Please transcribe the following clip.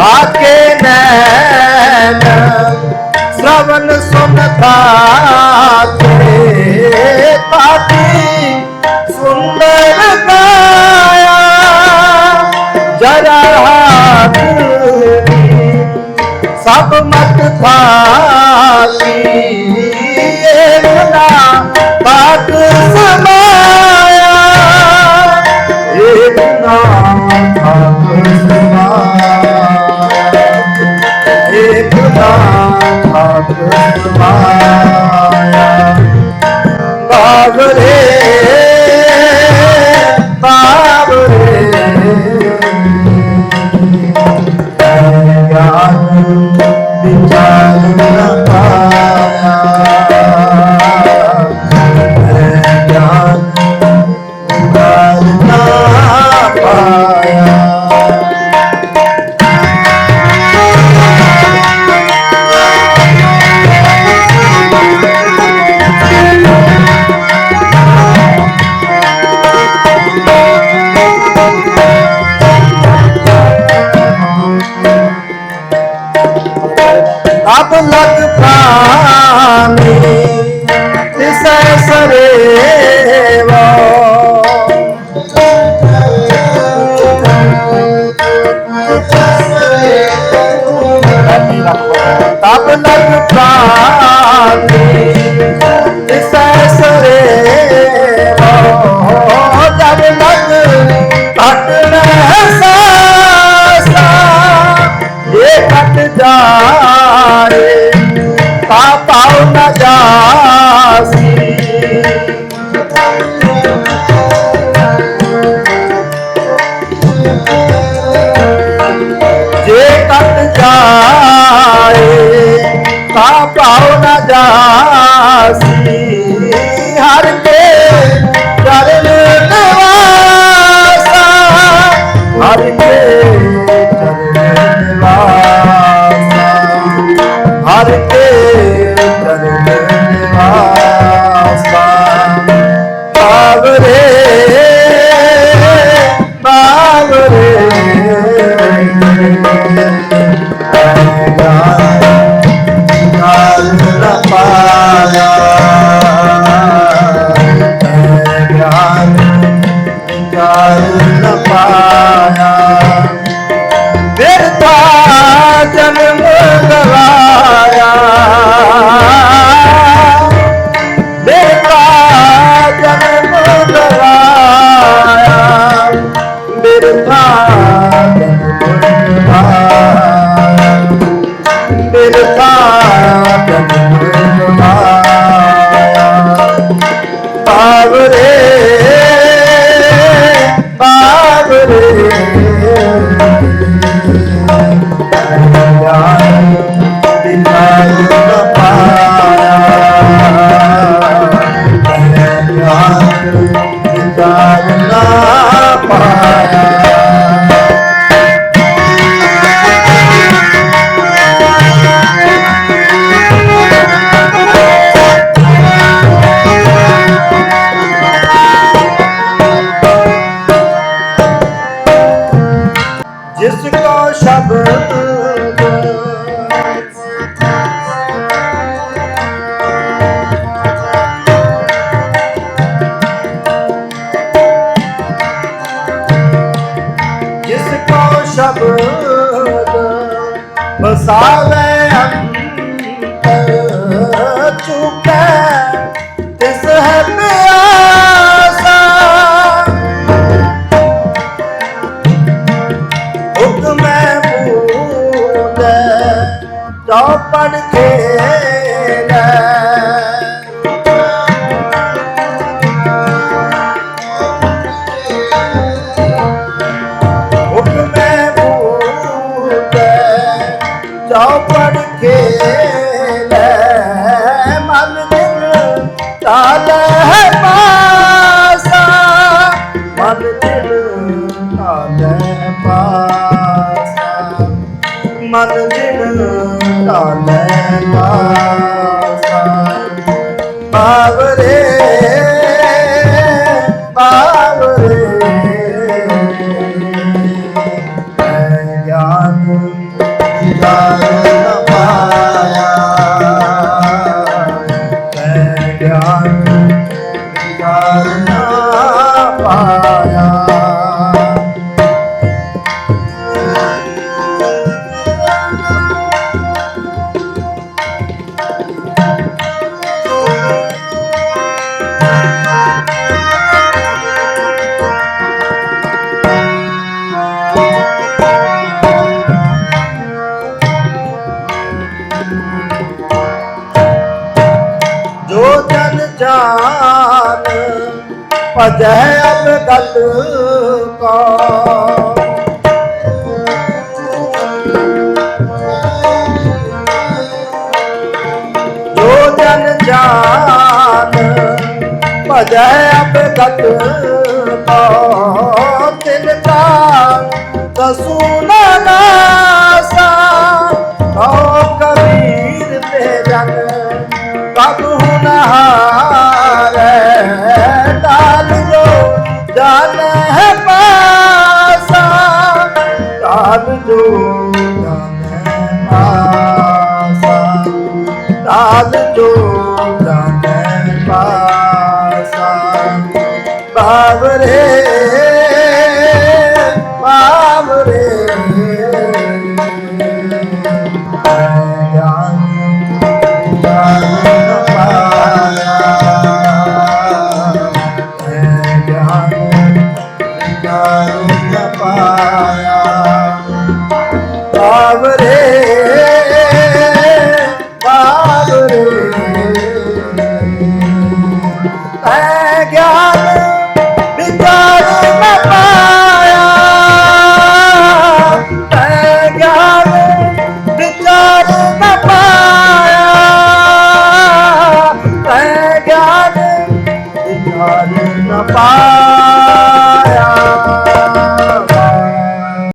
ਆਕੇ ਨੈਣ ਸ਼ਰਵਨ ਸੁਨਤਾ ਤੇ ਪਾਤੀ ਸੁੰਦਰ ਕਾਇਆ ਜਰਾ ਹਾਥੀ ਸਭ ਮਤ ਥਾ ਪਾਉ ਜੇ ਘਟ ਜਾਏ ਤਾਂ ਪਾਉ ਨ ਜਾਸੀ ਹਰ ਕੇ ਚਰਨ ਨਿਵਾਸਾ, ਹਰ ਕੇ ਚਰਨ ਨਿਵਾਸਾ। ਹਰ ਕੇ ਸ਼ਬਦ ਬਸਾਵੇ ਅੰਤਰ ਚੁਕੈ ਤਿਸ ਹੈ ਪਿਆਸਾ। ਹੁਕਮੈ ਬੂਲੇ ਚੌਪੜ ਖੇਲੇ। ਚੌਪੜ ਖੇਲੇ ਮਨ ਦਿਲ ਤਾਲੇ ਹੈ ਪਾਸਾ। ਮਨ ਦਿਲ ਤਾਲੇ ਪਾਸਾ। ਮਨ ਦਿਲ ਤਾਲੇ ਪਾਸਾ। ਬਾਵਰੇ ਭਜੈ ਅਬ ਗਤ ਕਾ। ਜੋ ਜਨ ਜਾਨ ਭਜੈ ਅਬ ਗਤ ਕਾ। ਤਿਨ ਕਾ ਕਸੂ ਨਾਸਾ ਕਹੋ ਕਬੀਰ ਤੇ ਜਨ ਕਬੂ ਨ ਦਾਨ ਹੈ ਪਾਸਾ ਟਾਲ ਜੋ ਦਾਨ ਹੈ ਪਾਸਾ ਤਾਲ ਜੋ ਜਾਣੇ ਪਾਸਾ। ਬਾਵਰੇ क्या